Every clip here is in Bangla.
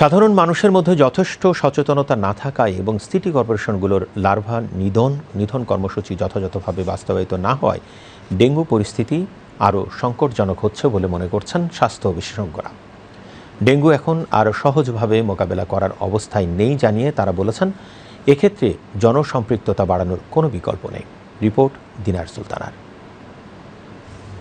সাধারণ মানুষের মধ্যে যথেষ্ট সচেতনতা না থাকায় এবং সিটি কর্পোরেশনগুলোর লার্ভা নিধন নিধন কর্মসূচি যথাযথভাবে বাস্তবায়িত না হওয়ায় ডেঙ্গু পরিস্থিতি আরও সংকটজনক হচ্ছে বলে মনে করছেন স্বাস্থ্য বিশেষজ্ঞরা। ডেঙ্গু এখন আরও সহজভাবে মোকাবেলা করার অবস্থায় নেই জানিয়ে তারা বলেছেন, এক্ষেত্রে জনসম্পৃক্ততা বাড়ানোর কোনো বিকল্প নেই। রিপোর্ট দিনার সুলতানার।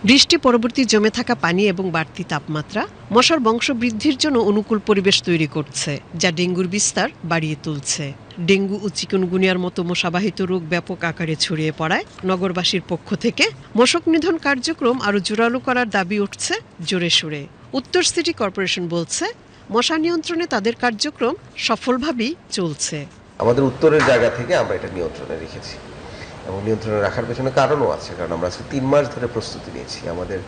বৃষ্টি পরবর্তী জমে থাকা পানি এবং বাড়তি তাপমাত্রা মশার বংশবৃদ্ধির জন্য অনুকূল পরিবেশ তৈরি করছে, যা ডেঙ্গুর বিস্তার বাড়িয়ে তুলছে। ডেঙ্গু ও চিকনগুনিয়ার মতো মশাবাহিত রোগ ব্যাপক আকারে ছড়িয়ে পড়ায় নগরবাসীর পক্ষ থেকে মশক নিধন কার্যক্রম আরও জোরালো করার দাবি উঠছে জোরে সুরে। উত্তর সিটি কর্পোরেশন বলছে, মশা নিয়ন্ত্রণে তাদের কার্যক্রম সফলভাবেই চলছে। আমাদের উত্তরের জায়গা থেকে আমরা এটা নিয়ন্ত্রণে রেখেছি। এবং নিয়ন্ত্রণে রাখার পেছনে কারণও আছে, কারণ আমরা আজকে তিন মাস ধরে প্রস্তুতি নিয়েছি। আমাদের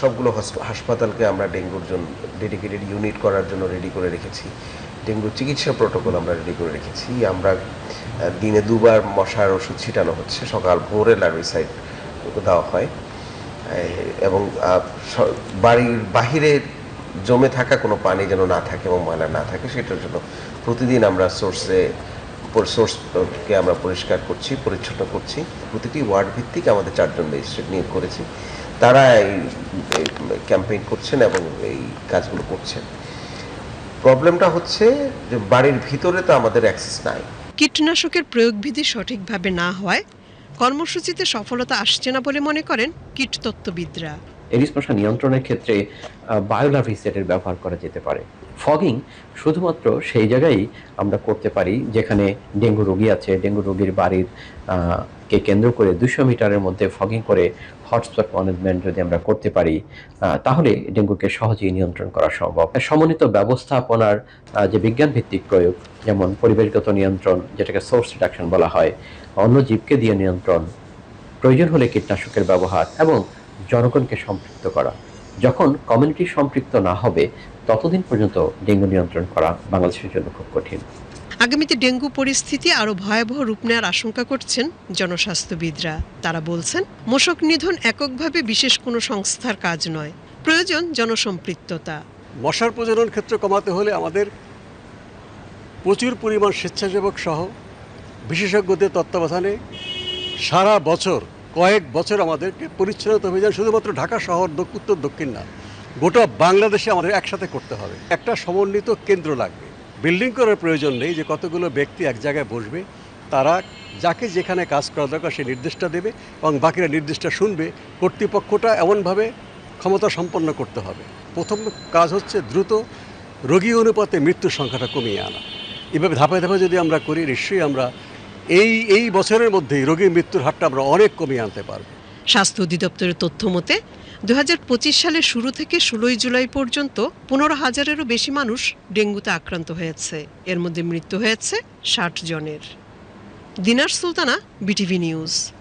সবগুলো হাসপাতালকে আমরা ডেঙ্গুর জন্য ডেডিকেটেড ইউনিট করার জন্য রেডি করে রেখেছি। ডেঙ্গুর চিকিৎসা প্রোটোকল আমরা রেডি করে রেখেছি। আমরা দিনে দুবার মশার ওষুধ ছিটানো হচ্ছে। সকাল ভোরে লার্ভিসাইড দেওয়া হয়। এবং বাড়ির বাহিরে জমে থাকা কোনো পানি যেন না থাকে এবং ময়লা না থাকে, সেটার জন্য প্রতিদিন আমরা সোর্সে সোর্সকে আমরা পরিষ্কার করছি, পরিচ্ছন্ন করছি। প্রতিটি ওয়ার্ড ভিত্তিক আমাদের চারজন ম্যাজিস্ট্রেট নিয়োগ করেছি। তারা এই ক্যাম্পেইন করছেন এবং এই কাজগুলো করছেন। প্রবলেমটা হচ্ছে যে বাড়ির ভিতরে তো আমাদের অ্যাক্সেস নাই। কীটনাশকের প্রয়োগবিধি সঠিকভাবে না হওয়ায় কর্মসূচিতে সফলতা আসছে না বলে মনে করেন কীটতত্ত্ববিদরা। এডিস মশা নিয়ন্ত্রণের ক্ষেত্রে বায়োলাভিসেটের ব্যবহার করা যেতে পারে। ফগিং শুধুমাত্র সেই জায়গায় আমরা করতে পারি, যেখানে ডেঙ্গু রোগী আছে। ডেঙ্গু রোগীর বাড়ির কে কেন্দ্র করে দুশো মিটারের মধ্যে ফগিং করে হটস্পট ম্যানেজমেন্ট যদি আমরা করতে পারি তাহলে ডেঙ্গুকে সহজেই নিয়ন্ত্রণ করা সম্ভব। সমন্বিত ব্যবস্থাপনার যে বিজ্ঞান ভিত্তিক প্রয়োগ, যেমন পরিবেশগত নিয়ন্ত্রণ, যেটাকে সোর্স রিডাকশন বলা হয়, অন্য জীবকে দিয়ে নিয়ন্ত্রণ, প্রয়োজন হলে কীটনাশকের ব্যবহার এবং জনগণকে সম্পৃক্ত করা। যখন কমিউনিটি সম্পৃক্ত না হবে ততদিন পর্যন্ত ডেঙ্গু নিয়ন্ত্রণ করা বাংলাদেশের জন্য খুব কঠিন। আগামীতে ডেঙ্গু পরিস্থিতি আরও ভয়াবহ রূপ নেওয়ার আশঙ্কা করছেন জনস্বাস্থ্যবিদরা। তারা বলছেন মশক নিধন এককভাবে বিশেষ কোনো সংস্থার কাজ নয়। প্রয়োজন জনসম্পৃক্ততা। মশার প্রজনন ক্ষেত্র কমাতে হলে আমাদের প্রচুর পরিমাণ স্বেচ্ছাসেবক সহ বিশেষজ্ঞদের তত্ত্বাবধানে সারা বছর কয়েক বছর আমাদেরকে পরিচ্ছন্নতা অভিযান শুধুমাত্র ঢাকা শহর উত্তর দক্ষিণ না, গোটা বাংলাদেশে আমাদের একসাথে করতে হবে। একটা সমন্বিত কেন্দ্র লাগবে। বিল্ডিং করার প্রয়োজন নেই যে কতগুলো ব্যক্তি এক জায়গায় বসবে, তারা যাকে যেখানে কাজ করা দরকার সেই নির্দেশটা দেবে এবং বাকিরা নির্দেশটা শুনবে। কর্তৃপক্ষটা এমনভাবে ক্ষমতা সম্পন্ন করতে হবে। প্রথম কাজ হচ্ছে দ্রুত রোগী অনুপাতে মৃত্যুর সংখ্যাটা কমিয়ে আনা। এভাবে ধাপে ধাপে যদি আমরা করি, নিশ্চয়ই আমরা এই এই বছরের মধ্যেই রোগীর মৃত্যুর হারটা আমরা অনেক কমিয়ে আনতে পারব। স্বাস্থ্য অধিদপ্তরের তথ্য মতে দু হাজার পঁচিশ সালের শুরু থেকে ষোলোই জুলাই পর্যন্ত পনেরো হাজারেরও বেশি মানুষ ডেঙ্গুতে আক্রান্ত হয়েছে। এর মধ্যে মৃত্যু হয়েছে ষাট জনের। Dinar Sultana, BTV news.